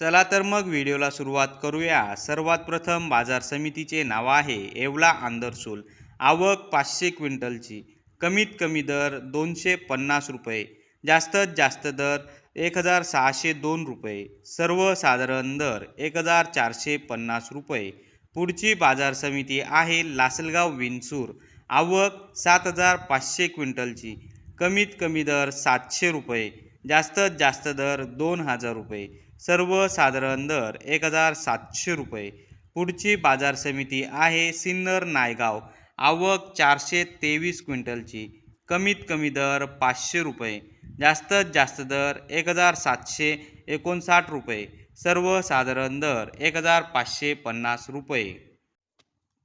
चला तर मग व्हिडिओला सुरुवात करूया. सर्वात प्रथम बाजार समितीचे नाव आहे येवला आंदरसूल आवक पाचशे क्विंटलची. कमीत कमी दर दोनशे पन्नास रुपये. जास्तीत जास्त दर एक हजार सहाशे दोन रुपये. सर्वसाधारण दर एक हजार चारशे पन्नास रुपये. पुढची बाजार समिती आहे लासलगाव विंचूर आवक सात हजार पाचशे क्विंटलची. कमीत कमी दर सातशे रुपये. जास्तीत जास्त दर दोन हजार रुपये. सर्वसाधारण दर एक हजार सातशे रुपये. पुढची बाजार समिती आहे सिन्नर नायगाव. आवक चारशे तेवीस क्विंटलची. कमीत कमी दर पाचशे रुपये. जास्तीत जास्त दर एक हजार सातशे एकोणसाठ रुपये. सर्वसाधारण दर एक हजार पाचशे पन्नास रुपये.